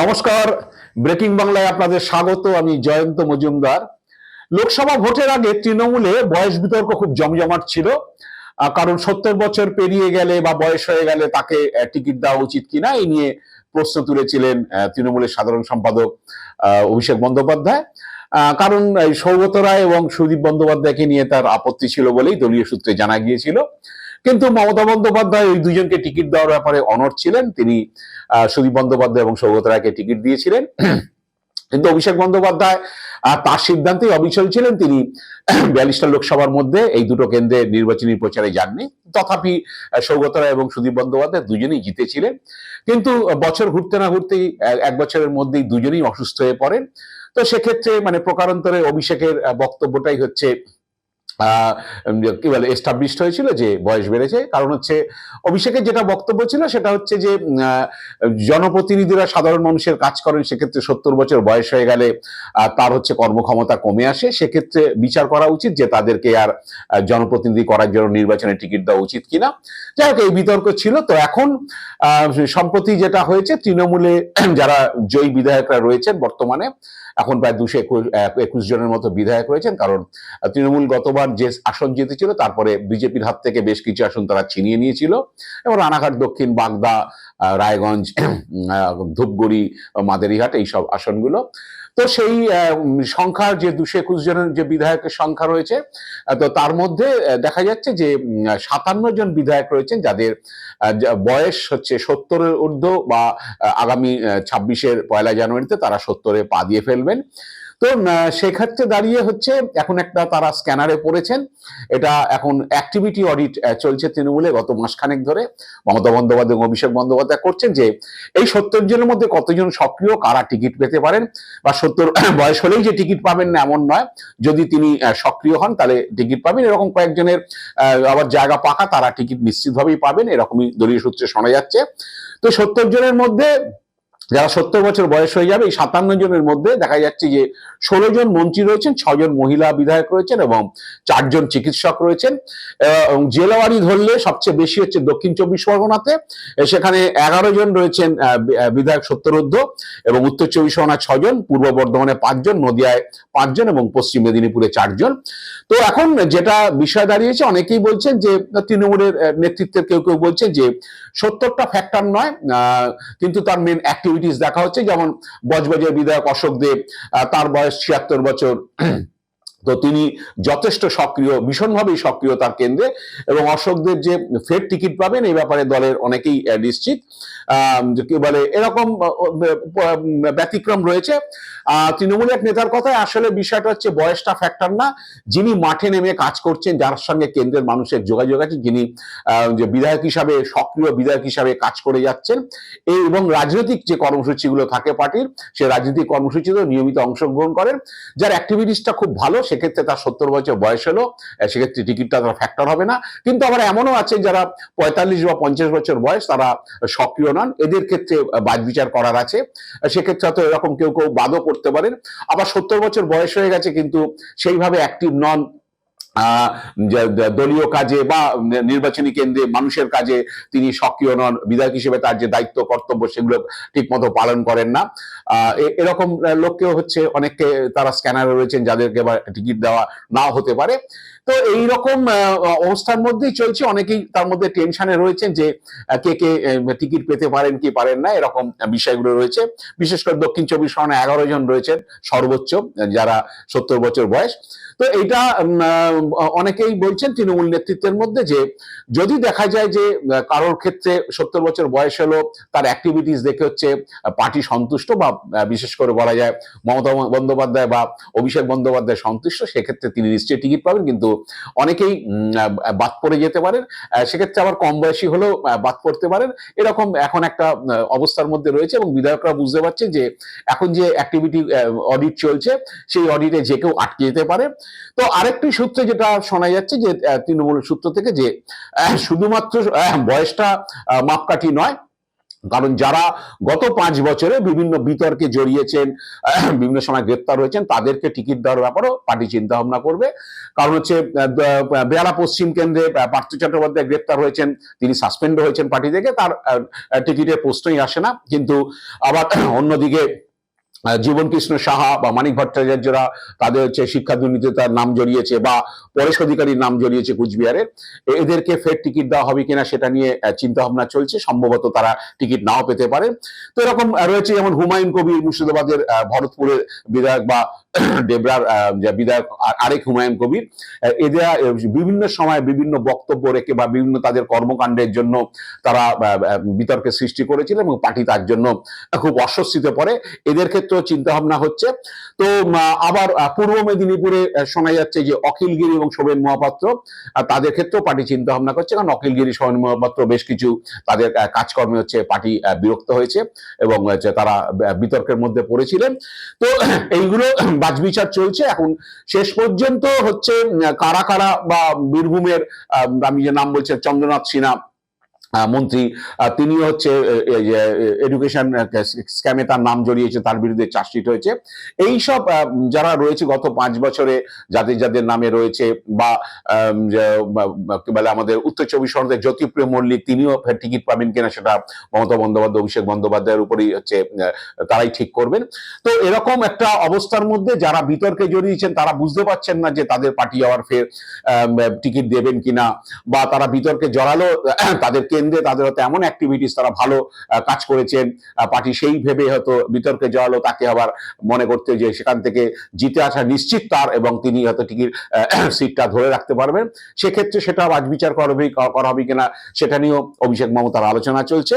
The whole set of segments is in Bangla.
নমস্কার। ব্রেকিং বাংলায় আপনাদের স্বাগত, আমি জয়ন্ত মজুমদার। লোকসভা ভোটের আগে তৃণমূলে বয়স বিতর্ক খুব জমজমাট ছিল। কারণ সত্তর বছর পেরিয়ে গেলে বা বয়স হয়ে গেলে তাকে টিকিট দেওয়া উচিত কিনা এই নিয়ে প্রশ্ন তুলেছিলেন তৃণমূলের সাধারণ সম্পাদক অভিষেক বন্দ্যোপাধ্যায়। কারণ সৌগত রায় এবং সুদীপ বন্দ্যোপাধ্যায়কে নিয়ে তার আপত্তি ছিল বলেই দলীয় সূত্রে জানা গিয়েছিল। কিন্তু মমতা বন্দ্যোপাধ্যায় ওই দুজনকে টিকিট দেওয়ার ব্যাপারে অনড় ছিলেন। তিনি সুদীপ বন্দ্যোপাধ্যায় এবং সৌগত রায়কে টিকিট দিয়েছিলেন। কিন্তু অভিষেক বন্দ্যোপাধ্যায় তার সিদ্ধান্তেই অবিচল ছিলেন। তিনি বিয়াল্লিশটা লোকসভার মধ্যে এই দুটো কেন্দ্রে নির্বাচনী প্রচারে যাননি। তথাপি সৌগত রায় এবং সুদীপ বন্দ্যোপাধ্যায় দুজনেই জিতেছিলেন। কিন্তু বছর ঘুরতে না ঘুরতেই এক বছরের মধ্যেই দুজনেই অসুস্থ হয়ে পড়েন। তো সেক্ষেত্রে মানে প্রকারান্তরে অভিষেকের বক্তব্যটাই হচ্ছে কি বলে এস্টাবলিশড হয়েছিল যে বয়স বেড়েছে। কারণ হচ্ছে অভিষেকের যেটা বক্তব্য ছিল সেটা হচ্ছে যে জনপ্রতিনিধিরা সাধারণ মানুষের কাজ করেন, সেক্ষেত্রে সত্তর বছর বয়স হয়ে গেলে তার হচ্ছে কর্মক্ষমতা কমে আসে। সেক্ষেত্রে বিচার করা উচিত যে তাদেরকে আর জনপ্রতিনিধি করার জন্য নির্বাচনে টিকিট দেওয়া উচিত কিনা। যাই হোক, এই বিতর্ক ছিল। তো এখন সম্প্রতি যেটা হয়েছে, তৃণমূলে যারা জয়ী বিধায়করা রয়েছেন বর্তমানে, এখন প্রায় দুশো একুশ একুশ জনের মতো বিধায়ক রয়েছেন। কারণ তৃণমূল গতবার যে আসন জিতেছিল, তারপরে বিজেপির হাত থেকে বেশ কিছু আসন তারা ছিনিয়ে নিয়েছিল। এবং রানাঘাট, দক্ষিণ, বাগদা রায়গঞ্জ ধূপগুড়ি, মাদারিঘাট এইসব আসনগুলো। তো সেই সংখ্যার যে দুশো একুশ জনের যে বিধায়কের সংখ্যা রয়েছে তো তার মধ্যে দেখা যাচ্ছে যে সাতান্ন জন বিধায়ক রয়েছেন যাদের বয়স হচ্ছে সত্তরের ঊর্ধ্ব বা, আগামী ছাব্বিশের পয়লা জানুয়ারিতে তারা সত্তরে পা দিয়ে ফেলবেন। তো সেক্ষেত্রে দাঁড়িয়ে হচ্ছে এখন একটা তারা স্ক্যানারে পড়েছেন। এটা এখন অ্যাক্টিভিটি অডিট চলছে তৃণমূলে গত মাসখানেক ধরে। মমতা বন্দ্যোপাধ্যায় এবং অভিষেক বন্দ্যোপাধ্যায় করছেন যে, এই সত্তর জনের মধ্যে কতজন সক্রিয়, কারা টিকিট পেতে পারেন? বা সত্তর বয়স হলেই যে টিকিট পাবেন না এমন নয়। যদি তিনি সক্রিয় হন, তাহলে টিকিট পাবেন। এরকম কয়েকজনের আবার জায়গা পাকা, তারা টিকিট নিশ্চিতভাবেই পাবেন। এরকমই দলীয় সূত্রে শোনা যাচ্ছে। তো সত্তর জনের মধ্যে যারা সত্তর বছর বয়স হয়ে যাবে, এই সাতান্ন জনের মধ্যে দেখা যাচ্ছে যে ষোলো জন মন্ত্রী রয়েছেন ছজন মহিলা বিধায়ক রয়েছেন এবং চারজন চিকিৎসক রয়েছেন। এবং জেলাওয়ারি ধরলে সবচেয়ে বেশি হচ্ছে দক্ষিণ চব্বিশ পরগনাতে। সেখানে এগারো জন রয়েছেন বিধায়ক সত্তরোদ্ধ এবং উত্তর চব্বিশ পরগনা ছজন পূর্ব বর্ধমানে পাঁচজন নদিয়ায় পাঁচজন এবং পশ্চিম মেদিনীপুরে চারজন তো এখন যেটা বিষয় দাঁড়িয়েছে, অনেকেই বলছেন যে, তৃণমূলের নেতৃত্বের কেউ কেউ বলছে যে সত্তরটা ফ্যাক্টর নয় কিন্তু তার মেন অ্যাক্টিভিটিস দেখা হচ্ছে যেমন বজবজের বিধায়ক অশোক দেব তার বয়স ছিয়াত্তর বছর। তো তিনি যথেষ্ট সক্রিয় ভীষণভাবেই সক্রিয় তার কেন্দ্রে এবং অশোকদের যে ফের টিকিট পাবেন এই ব্যাপারে দলের অনেকেই নিশ্চিত। কি বলে এরকম ব্যতিক্রম রয়েছে। আহ, তৃণমূলের এক নেতার কথায় আসলে বিষয়টা হচ্ছে বয়সটা ফ্যাক্টর না। যিনি মাঠে নেমে কাজ করছেন যার সঙ্গে কেন্দ্রের মানুষের যোগাযোগ আছে যিনি যে বিধায়ক হিসাবে সক্রিয় বিধায়ক হিসাবে কাজ করে যাচ্ছেন। এই এবং রাজনৈতিক যে কর্মসূচিগুলো থাকে পার্টির সে রাজনৈতিক কর্মসূচিতেও নিয়মিত অংশগ্রহণ করেন যার অ্যাক্টিভিটিসটা খুব ভালো। সেক্ষেত্রে তার সত্তর বছর বয়স হলো সেক্ষেত্রে টিকিটটা তার ফ্যাক্টর হবে না। কিন্তু আবার এমনও আছে যারা পঁয়তাল্লিশ বা পঞ্চাশ বছর বয়স, তারা সক্রিয় নন। এদের ক্ষেত্রে বাদ বিচার করার আছে। সেক্ষেত্রে হয়তো এরকম কেউ কেউ বাদও করতে পারেন। আবার সত্তর বছর বয়স হয়ে গেছে, কিন্তু সেইভাবে অ্যাক্টিভ নন। দলীয় কাজে বা নির্বাচনী কেন্দ্রে মানুষের কাজে তিনি সক্রিয় নন। বিধায়ক হিসেবে তার যে দায়িত্ব, কর্তব্য, সেগুলো ঠিক মতো পালন করেন না। এরকম লোককেও হচ্ছে অনেককে তারা স্ক্যানারে রয়েছেন যাদেরকে বা টিকিট দেওয়া না হতে পারে। তো এই রকম অবস্থার মধ্যেই চলছে। অনেকেই তার মধ্যে টেনশনে রয়েছেন যে কে কে টিকিট পেতে পারেন কি পারেন না, এরকম বিষয়গুলো রয়েছে। বিশেষ করে দক্ষিণ চব্বিশ পরগনা এগারো জন রয়েছেন সর্বোচ্চ, যারা সত্তর বছর বয়স। তো এটা অনেকেই বলছেন তৃণমূল নেতৃত্বের মধ্যে যে যদি দেখা যায় যে কারোর ক্ষেত্রে সত্তর বছর বয়স হলো, তার অ্যাক্টিভিটিস দেখে হচ্ছে পার্টি সন্তুষ্ট বা বিশেষ করে বলা যায় মমতা বন্দ্যোপাধ্যায় বা অভিষেক বন্দ্যোপাধ্যায় সন্তুষ্ট, সেক্ষেত্রে তিনি নিশ্চয়ই টিকিট পাবেন। কিন্তু অনেকেই বাদ পড়ে যেতে পারেন। সেক্ষেত্রে আবার কম বয়সী হলেও বাদ পড়তে পারেন। এরকম এখন একটা অবস্থার মধ্যে রয়েছে এবং বিধায়করা বুঝতে পারছে যে এখন যে অ্যাক্টিভিটি অডিট চলছে, সেই অডিটে যে কেউ আটকে যেতে পারে। তো আরেকটি সূত্রে যেটা শোনা যাচ্ছে যে তৃণমূল সূত্র থেকে যে শুধুমাত্র বয়সটা মাপকাঠি নয়, কারণ যারা গত পাঁচ বছরে বিভিন্ন বিতর্কে জড়িয়েছেন বিভিন্ন সময় গ্রেপ্তার হয়েছেন, তাদেরকে টিকিট দেওয়ার ব্যাপারেও পার্টি চিন্তা ভাবনা করবে। কারণ হচ্ছে বেহালা পশ্চিম কেন্দ্রে পার্থ চট্টোপাধ্যায় গ্রেপ্তার হয়েছেন, তিনি সাসপেন্ড হয়েছেন পার্টি থেকে, তার টিকিটের প্রশ্নই আসে না। কিন্তু আবার, অন্যদিকে আহ, জীবন কৃষ্ণ সাহা বা মানিক ভট্টাচার্যরা তাদের হচ্ছে শিক্ষা দুর্নীতি তার নাম জড়িয়েছে বা পরেশ অধিকারীর নাম জড়িয়েছে কুচবিহারে। এদেরকে ফের টিকিট দেওয়া হবে কিনা সেটা নিয়ে চিন্তা ভাবনা চলছে। সম্ভবত তারা টিকিট নাও পেতে পারে। তো এরকম রয়েছে যেমন হুমায়ুন কবির মুর্শিদাবাদের ভরতপুরের বিধায়ক বা যে বিধায়ক আরেক হুমায়ুন কবির এদের বিভিন্ন সময় বিভিন্ন বক্তব্য রেখে বা বিভিন্ন তাদের কর্মকাণ্ডের জন্য তারা বিতর্কের সৃষ্টি করেছিলেন এবং পার্টি তার জন্য খুব অস্বস্তিতে পড়ে। এদের ক্ষেত্রেও চিন্তা ভাবনা হচ্ছে। তো আবার পূর্ব মেদিনীপুরে শোনা যাচ্ছে যে অখিলগিরি এবং শোভেন মহাপাত্র তাদের ক্ষেত্রেও পার্টি চিন্তা ভাবনা করছে। কারণ অখিলগিরি, শোভেন মহাপাত্র বেশ কিছু তাদের কাজকর্মে হচ্ছে পার্টি বিরক্ত হয়েছে এবং তারা বিতর্কের মধ্যে পড়েছিলেন। তো, এইগুলো বাজবিচার চলছে। এখন শেষ পর্যন্ত হচ্ছে কারা কারা বা বীরভূমের আমি যে নাম বলছি, চন্দ্রনাথ সিনহা মন্ত্রী তিনিও হচ্ছে এডুকেশন স্ক্যামে তার নাম জড়িয়েছে, তার বিরুদ্ধে চার্জশিট হয়েছে। এই সব যারা রয়েছে গত পাঁচ বছরে যাদের যাদের নামে রয়েছে বা কি বলে আমাদের উত্তর চব্বিশ পরগনার জ্যোতিপ্রিয় মল্লিক, তিনিও টিকিট পাবেন কিনা সেটা মমতা বন্দ্যোপাধ্যায়, অভিষেক বন্দ্যোপাধ্যায়ের উপরেই হচ্ছে তারাই ঠিক করবেন। তো এরকম একটা অবস্থার মধ্যে যারা বিতর্কে জড়িয়েছেন, তারা বুঝতে পারছেন না যে তাদের পার্টি আবার ফের টিকিট দেবেন কিনা বা তারা বিতর্কে জড়ালো তাদের কেন্দ্রে তাদের হয়তো এমন অ্যাক্টিভিটিস তারা ভালো কাজ করেছেন। পার্টি সেই ভেবে হয়তো বিতর্কে জড়ালো তাকে আবার মনে করতে যে সেখান থেকে জিতে আসা নিশ্চিত তার এবং তিনি হয়তো টিকিট সিটটা ধরে রাখতে পারবেন। সেক্ষেত্রে সেটা আজ বিচার করা হবে করা হবে কিনা সেটা নিয়েও অভিষেক মমতার আলোচনা চলছে।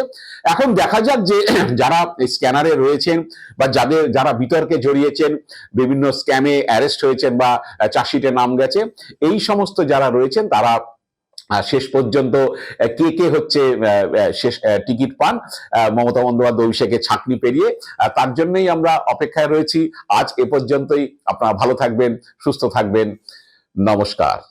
এখন দেখা যাক যে যারা স্ক্যানারে রয়েছেন বা যাদের, যারা বিতর্কে জড়িয়েছেন, বিভিন্ন স্ক্যামে অ্যারেস্ট হয়েছেন বা চার্জশিটে নাম গেছে, এই সমস্ত যারা রয়েছেন তারা শেষ পর্যন্ত কে কে হচ্ছে শেষ টিকিট পান মমতা বন্দ্যোপাধ্যায় অভিষেকের ছাঁকনি পেরিয়ে তার জন্যই আমরা অপেক্ষায় রয়েছি। আজ এ পর্যন্তই। আপনারা ভালো থাকবেন, সুস্থ থাকবেন। নমস্কার।